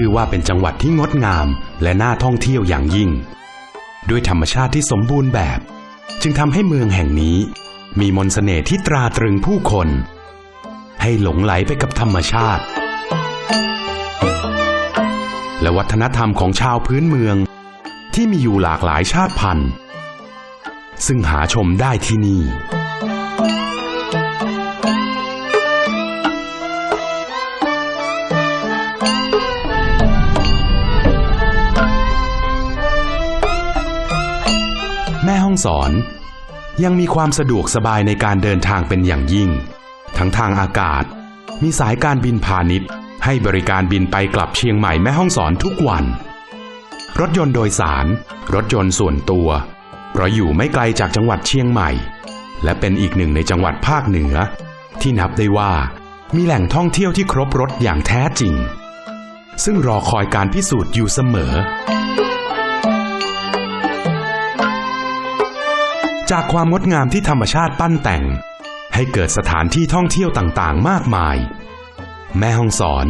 ชื่อว่าเป็นจังหวัดที่งดงามและน่าท่องเที่ยวอย่างยิ่ง ด้วยธรรมชาติที่สมบูรณ์แบบ จึงทำให้เมืองแห่งนี้ มีมนต์เสน่ห์ที่ตราตรึงผู้คน ให้หลงไหลไปกับธรรมชาติ และวัฒนธรรมของชาวพื้นเมือง ที่มีอยู่หลากหลายชาติพันธุ์ ซึ่งหาชมได้ที่นี่ แม่องสอน ยังมีความสะดวกสบายในการเดินทางเป็นอย่างยิ่ง ทั้งทางอากาศ มีสายการบินพาณิชย์ ให้บริการบินไปกลับเชียงใหม่แม่ห้องสอนทุกวัน รถยนต์โดยสาร รถยนต์ส่วนตัว เพราะอยู่ไม่ไกลจากจังหวัดเชียงใหม่ และเป็นอีกหนึ่งในจังหวัดภาคเหนือ ที่นับได้ว่า มีแหล่งท่องเที่ยวที่ครบรถอย่างแท้จริง ซึ่งรอคอยการพิสูจน์อยู่เสมอ จากความงดงามที่ธรรมชาติปั้นแต่ง ให้เกิดสถานที่ท่องเที่ยวต่างๆ มากมาย แม่ฮ่องสอน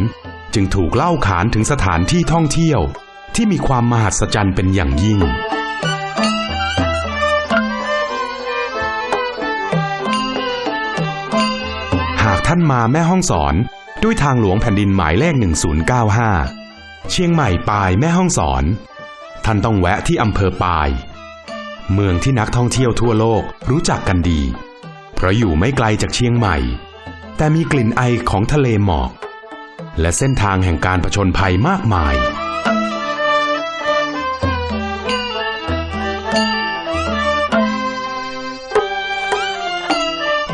จึงถูกเล่าขานถึงสถานที่ท่องเที่ยวที่มีความมหัศจรรย์เป็นอย่างยิ่ง หากท่านมาแม่ห้องสอนด้วยทางหลวงแผ่นดินหมายเลข 1095 เชียงใหม่ปายแม่ห้องสอน ท่านต้องแวะที่อำเภอปาย เมืองที่นักท่องเที่ยวทั่วโลกรู้จักกันดี เพราะอยู่ไม่ไกลจากเชียงใหม่ แต่มีกลิ่นไอของทะเลหมอก และเส้นทางแห่งการผจญภัยมากมาย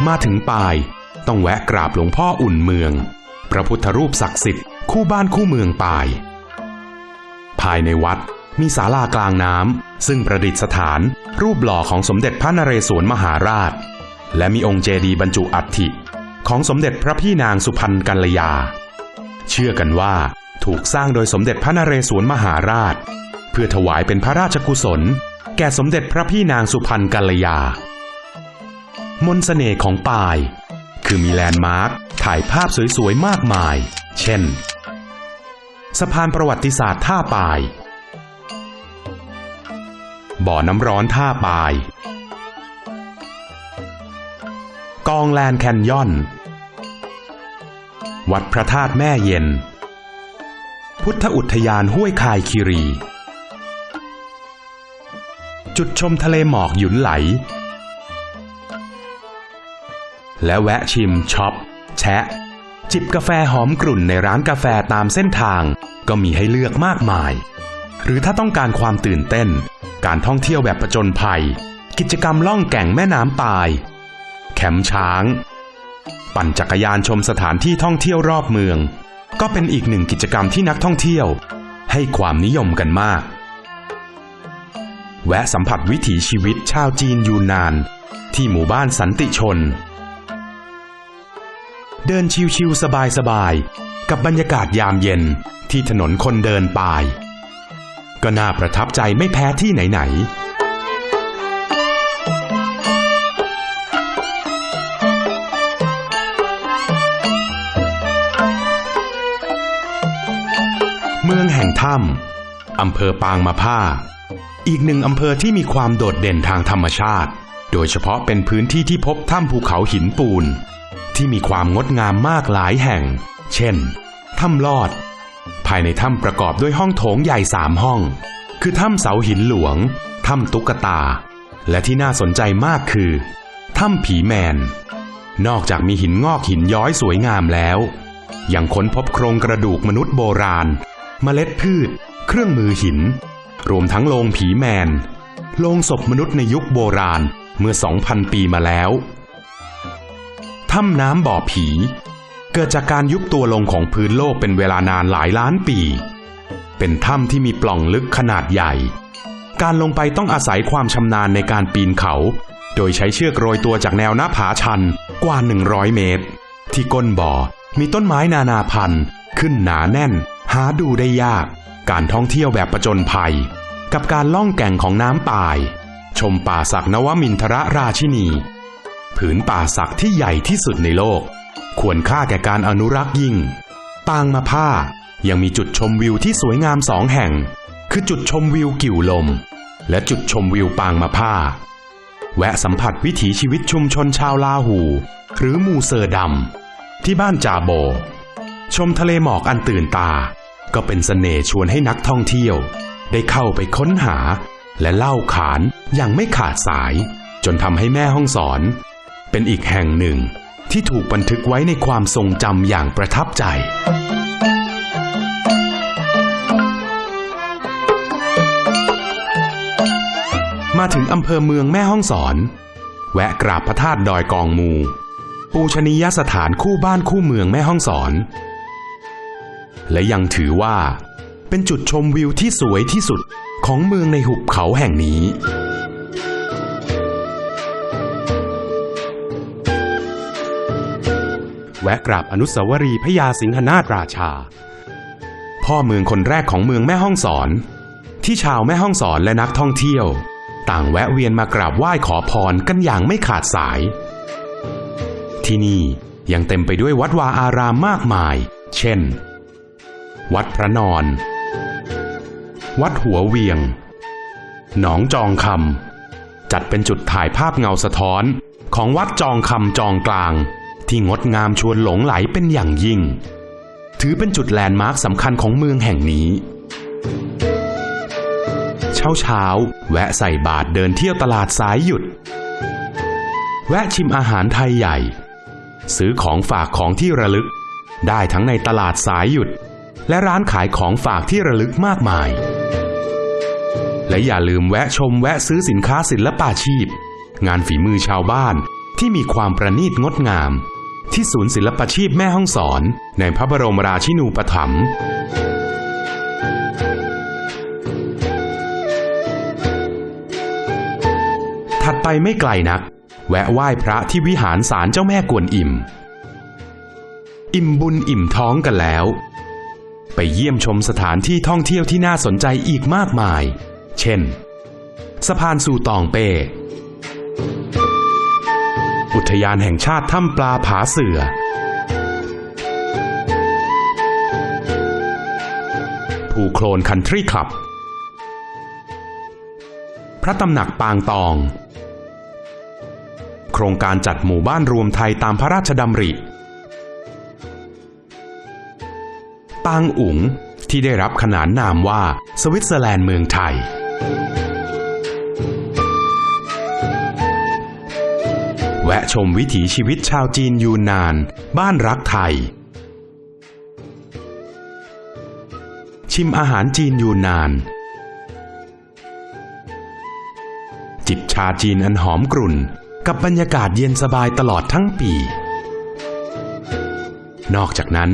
มาถึงปายต้องแวะกราบหลวงพ่ออุ่นเมือง พระพุทธรูปศักดิ์สิทธิ์คู่บ้านคู่เมืองปาย ภายในวัด มีศาลากลางน้ำซึ่งประดิษฐานรูปหล่อของสมเด็จพระนเรศวรมหาราช และมีองค์เจดีย์บรรจุอัฐิของสมเด็จพระพี่นางสุพรรณกัลยา เชื่อกันว่าถูกสร้างโดยสมเด็จพระนเรศวรมหาราช เพื่อถวายเป็นพระราชกุศล แก่สมเด็จพระพี่นางสุพรรณกัลยา มนต์เสน่ห์ของปาย คือมีแลนด์มาร์คถ่ายภาพสวยๆมากมาย เช่น สะพานประวัติศาสตร์ท่าปาย บ่อน้ำร้อนท่าปาย กองแลนแคนยอน วัดพระธาตุแม่เย็น พุทธอุทยานห้วยคายคีรี จุดชมทะเลหมอกหยุนไหล และแวะชิมช็อป แชะ จิบกาแฟหอมกลุ่นในร้านกาแฟตามเส้นทางก็มีให้เลือกมากมาย หรือถ้าต้องการความตื่นเต้น การท่องเที่ยวแบบผจญภัย กิจกรรมล่องแก่งแม่น้ำปาย แคมป์ช้าง ปั่นจักรยานชมสถานที่ท่องเที่ยวรอบเมือง ก็เป็นอีกหนึ่งกิจกรรมที่นักท่องเที่ยว ให้ความนิยมกันมาก แวะสัมผัสวิถีชีวิตชาวจีนยูนนาน ที่หมู่บ้านสันติชน เดินชิวๆสบายๆกับบรรยากาศยามเย็นที่ถนนคนเดินปาย ก็น่าประทับใจไม่แพ้ที่ไหนๆเมืองแห่งถ้ำอำเภอปางมะผ้า อีกหนึ่งอำเภอที่มีความโดดเด่นทางธรรมชาติ โดยเฉพาะเป็นพื้นที่ที่พบถ้ำภูเขาหินปูน ที่มีความงดงามมากหลายแห่ง เช่น ถ้ำลอด ภายในถ้ำประกอบด้วยห้องโถงใหญ่สามห้อง คือถ้ำเสาหินหลวง ถ้ำตุ๊กตา และที่น่าสนใจมากคือ ถ้ำผีแมน นอกจากมีหินงอกหินย้อยสวยงามแล้ว ยังค้นพบโครงกระดูกมนุษย์โบราณเมล็ดพืช เครื่องมือหิน รวมทั้งโลงผีแมน โลงศพมนุษย์ในยุคโบราณเมื่อ 2,000 ปีมาแล้ว ถ้ำน้ำบ่อผี เกิดจากการยุบตัวลงของพื้นโลกเป็นเวลานานหลายล้านปี เป็นถ้ำที่มีปล่องลึกขนาดใหญ่ การลงไปต้องอาศัยความชำนาญในการปีนเขา โดยใช้เชือกโรยตัวจากแนวหน้าผาชันกว่า 100 เมตร ที่ก้นบ่อมีต้นไม้นานาพันธุ์ ขึ้นหนาแน่น หาดูได้ยาก การท่องเที่ยวแบบประจนภัย กับการล่องแก่งของน้ำป่าย ชมป่าศักนวมินทรราชินี ผืนป่าศักที่ใหญ่ที่สุดในโลก ควรค่าแก่การอนุรักษ์ยิ่ง ปางมาผ้ายังมีจุดชมวิวที่สวยงามสองแห่ง คือจุดชมวิวกิ่วลม และจุดชมวิวปางมะผ้า แวะสัมผัสวิถีชีวิตชุมชนชาวลาหู หรือมูเซอร์ดำที่บ้านจาโบ ชมทะเลหมอกอันตื่นตา ก็เป็นเสน่ห์ชวนให้นักท่องเที่ยว ได้เข้าไปค้นหา และเล่าขานอย่างไม่ขาดสาย จนทำให้แม่ห้องสอน เป็นอีกแห่งหนึ่ง ที่ถูกบันทึกไว้ในความทรงจำอย่างประทับใจ มาถึงอำเภอเมืองแม่ห้องสอน แวะกราบพระธาตุดอยกองมู ปูชนียสถานคู่บ้านคู่เมืองแม่ห้องสอน และยังถือว่า เป็นจุดชมวิวที่สวยที่สุดของเมืองในหุบเขาแห่งนี้ แวะกราบอนุสาวรีย์พญาสิงหนาถราชา พ่อเมืองคนแรกของเมืองแม่ห้องสอน ที่ชาวแม่ห้องสอนและนักท่องเที่ยว ต่างแวะเวียนมากราบไหว้ขอพรกันอย่างไม่ขาดสาย ที่นี่ยังเต็มไปด้วยวัดวาอารามมากมาย เช่น วัดพระนอน วัดหัวเวียง หนองจองคำจัดเป็นจุดถ่ายภาพเงาสะท้อนของวัดจองคำจองกลาง ที่งดงามชวนหลงไหลเป็นอย่างยิ่ง ถือเป็นจุดแลนด์มาร์คสำคัญของเมืองแห่งนี้ เช้าเช้าแวะใส่บาทเดินเที่ยวตลาดสายหยุด แวะชิมอาหารไทยใหญ่ ซื้อของฝากของที่ระลึก ได้ทั้งในตลาดสายหยุด และร้านขายของฝากที่ระลึกมากมาย และอย่าลืมแวะชมแวะซื้อสินค้าศิลปาชีพ งานฝีมือชาวบ้านที่มีความประณีตงดงาม ที่ศูนย์ศิลปชีพแม่ห้องสอน ในพระบรมราชินูปถัมภ์ถัดไปไม่ไกลนัก แวะไหว้พระที่วิหารศาลเจ้าแม่กวนอิม อิ่มบุญอิ่มท้องกันแล้ว ไปเยี่ยมชมสถานที่ท่องเที่ยวที่น่าสนใจอีกมากมาย เช่น สะพานสู่ตองเป้ อุทยานแห่งชาติถ้ำปลาผาเสือ ภูโคลนคันทรีคลับ พระตำหนักปางตอง โครงการจัดหมู่บ้านรวมไทยตามพระราชดำริ ปางอุ๋งที่ได้รับขนานนามว่าสวิตเซอร์แลนด์เมืองไทย แวะชมวิถีชีวิตชาวจีนยูนนาน บ้านรักไทย ชิมอาหารจีนยูนนาน จิบชาจีนอันหอมกรุ่น กับบรรยากาศเย็นสบายตลอดทั้งปี นอกจากนั้น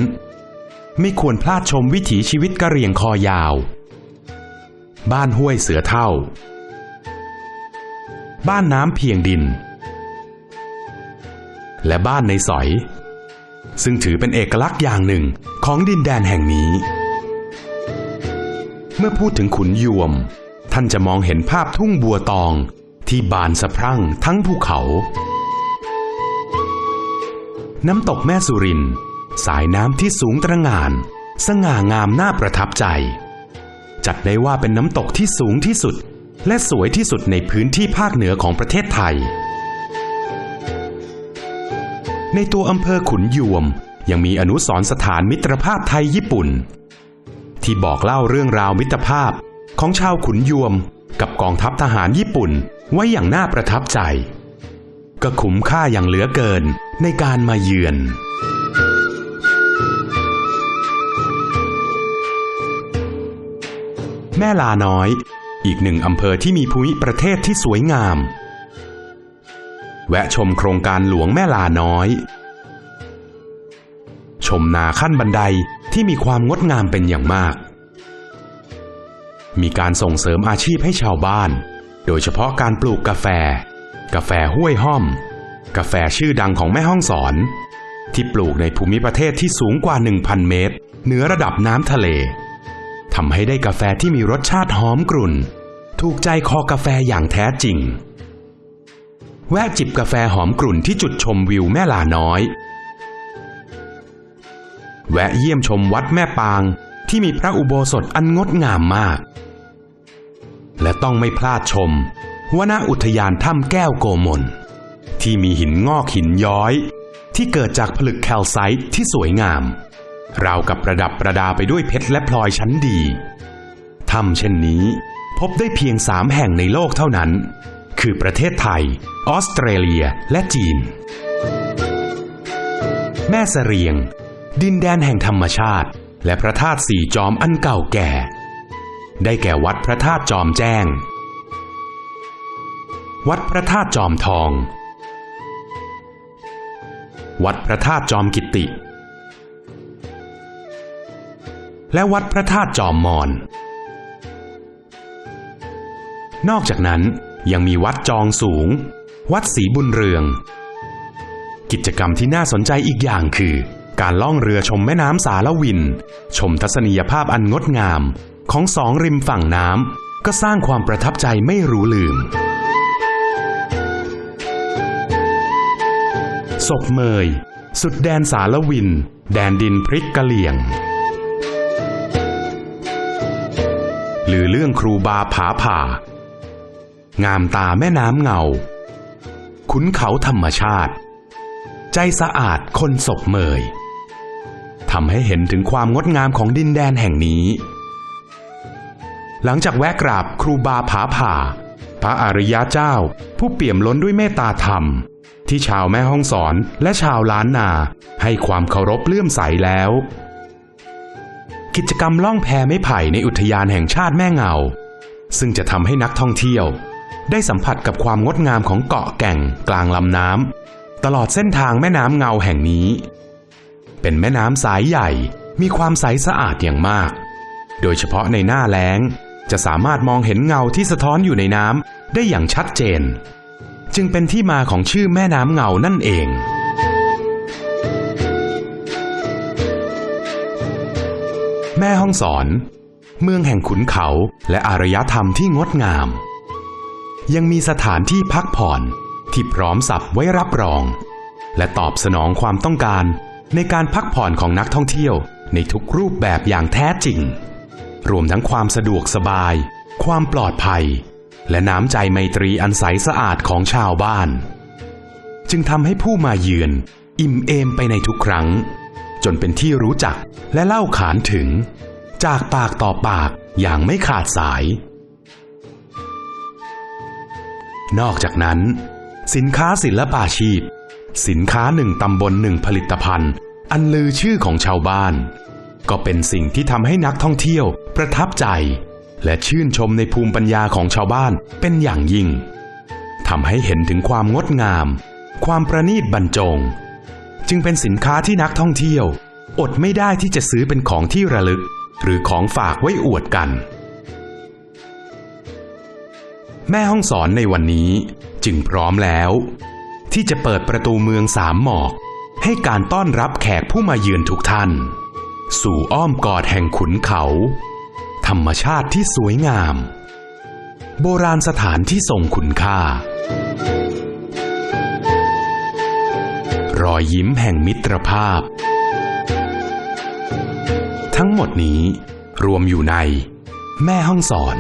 ไม่ควรพลาดชมวิถีชีวิตกะเหรี่ยงคอยาว บ้านห้วยเสือเท่า บ้านน้ำเพียงดิน และบ้านในสอย ซึ่งถือเป็นเอกลักษณ์อย่างหนึ่งของดินแดนแห่งนี้ เมื่อพูดถึงขุนยวม ท่านจะมองเห็นภาพทุ่งบัวตองที่บานสะพรั่งทั้งภูเขา น้ำตกแม่สุริน สายน้ำที่สูงตระหง่าน สง่างามน่าประทับใจ จัดได้ว่าเป็นน้ำตกที่สูงที่สุดและสวยที่สุดในพื้นที่ภาคเหนือของประเทศไทย ในตัวอำเภอขุนยวม ยังมีอนุสรสถานมิตรภาพไทยญี่ปุ่น ที่บอกเล่าเรื่องราวมิตรภาพของชาวขุนยวม กับกองทัพทหารญี่ปุ่นไว้อย่างน่าประทับใจ ก็คุ้มค่าอย่างเหลือเกินในการมาเยือนแม่ลาน้อย อีกหนึ่งอำเภอที่มีภูมิประเทศที่สวยงาม แวะชมโครงการหลวงแม่ลาน้อย ชมนาขั้นบันไดที่มีความงดงามเป็นอย่างมาก มีการส่งเสริมอาชีพให้ชาวบ้าน โดยเฉพาะการปลูกกาแฟ กาแฟห้วยห้อม กาแฟชื่อดังของแม่ห้องสอน ที่ปลูกในภูมิประเทศที่สูงกว่า 1,000 เมตร เหนือระดับน้ำทะเลทำให้ได้กาแฟที่มีรสชาติหอมกรุ่น ถูกใจคอกาแฟอย่างแท้จริง แวะจิบกาแฟหอมกรุ่นที่จุดชมวิวแม่ลาน้อย แวะเยี่ยมชมวัดแม่ปางที่มีพระอุโบสถอันงดงามมาก และต้องไม่พลาดชมวนอุทยานถ้ำแก้วโกมล ที่มีหินงอกหินย้อย ที่เกิดจากผลึกแคลไซต์ที่สวยงาม ราวกับประดับประดาไปด้วยเพชรและพลอยชั้นดีถ้ำเช่นนี้ พบได้เพียงสามแห่งในโลกเท่านั้น คือประเทศไทย ออสเตรเลียและจีน แม่เสรียง ดินแดนแห่งธรรมชาติ และพระธาตุสี่จอมอันเก่าแก่ ได้แก่วัดพระธาตุจอมแจ้ง วัดพระธาตุจอมทอง วัดพระธาตุจอมกิติ และวัดพระธาตุจอมมอน นอกจากนั้น ยังมีวัดจองสูง วัดศรีบุญเรือง กิจกรรมที่น่าสนใจอีกอย่างคือ การล่องเรือชมแม่น้ำสารวิน ชมทัศนียภาพอันงดงามของสองริมฝั่งน้ำก็สร้างความประทับใจไม่รู้ลืมศพเมย สุดแดนสารวิน แดนดินพริกกะเหลี่ยง หรือเรื่องครูบาผาผ่า งามตาแม่น้ำเงา ขุนเขาธรรมชาติ ใจสะอาดคนศพเมยทำให้เห็นถึงความงดงามของดินแดนแห่งนี้ หลังจากแวะกราบครูบาผาผ่า พระอริยะเจ้า ผู้เปี่ยมล้นด้วยเมตตาธรรม ที่ชาวแม่ห้องสอนและชาวล้านนา ให้ความเคารพเลื่อมใสแล้ว กิจกรรมล่องแพไม้ไผ่ในอุทยานแห่งชาติแม่เงา ซึ่งจะทำให้นักท่องเที่ยว ได้สัมผัสกับความงดงามของเกาะแก่งกลางลำน้ำตลอดเส้นทางแม่น้ำเงาแห่งนี้ เป็นแม่น้ำสายใหญ่มีความใสสะอาดอย่างมาก โดยเฉพาะในหน้าแล้ง จะสามารถมองเห็นเงาที่สะท้อนอยู่ในน้ำได้อย่างชัดเจน จึงเป็นที่มาของชื่อแม่น้ำเงานั่นเองแม่ห้องสอน เมืองแห่งขุนเขาและอารยธรรมที่งดงาม ยังมีสถานที่พักผ่อนที่พร้อมสับไว้รับรอง และตอบสนองความต้องการในการพักผ่อนของนักท่องเที่ยวในทุกรูปแบบอย่างแท้จริง รวมทั้งความสะดวกสบาย ความปลอดภัย และน้ำใจไมตรีอันใสสะอาดของชาวบ้าน จึงทำให้ผู้มาเยือน อิ่มเอมไปในทุกครั้ง จนเป็นที่รู้จักและเล่าขานถึง จากปากต่อปากอย่างไม่ขาดสาย นอกจากนั้น สินค้าศิลปาชีพ สินค้าหนึ่งตำบลหนึ่งผลิตภัณฑ์ อันลือชื่อของชาวบ้าน ก็เป็นสิ่งที่ทำให้นักท่องเที่ยวประทับใจ และชื่นชมในภูมิปัญญาของชาวบ้านเป็นอย่างยิ่งทำให้เห็นถึงความงดงาม ความประณีตบรรจง จึงเป็นสินค้าที่นักท่องเที่ยว อดไม่ได้ที่จะซื้อเป็นของที่ระลึก หรือของฝากไว้อวดกัน แม่ห้องสอนในวันนี้จึงพร้อมแล้ว ที่จะเปิดประตูเมืองสามหมอก ให้การต้อนรับแขกผู้มาเยือนทุกท่าน สู่อ้อมกอดแห่งขุนเขา ธรรมชาติที่สวยงาม โบราณสถานที่ทรงคุณค่า รอยยิ้มแห่งมิตรภาพ ทั้งหมดนี้รวมอยู่ใน แม่ห้องสอน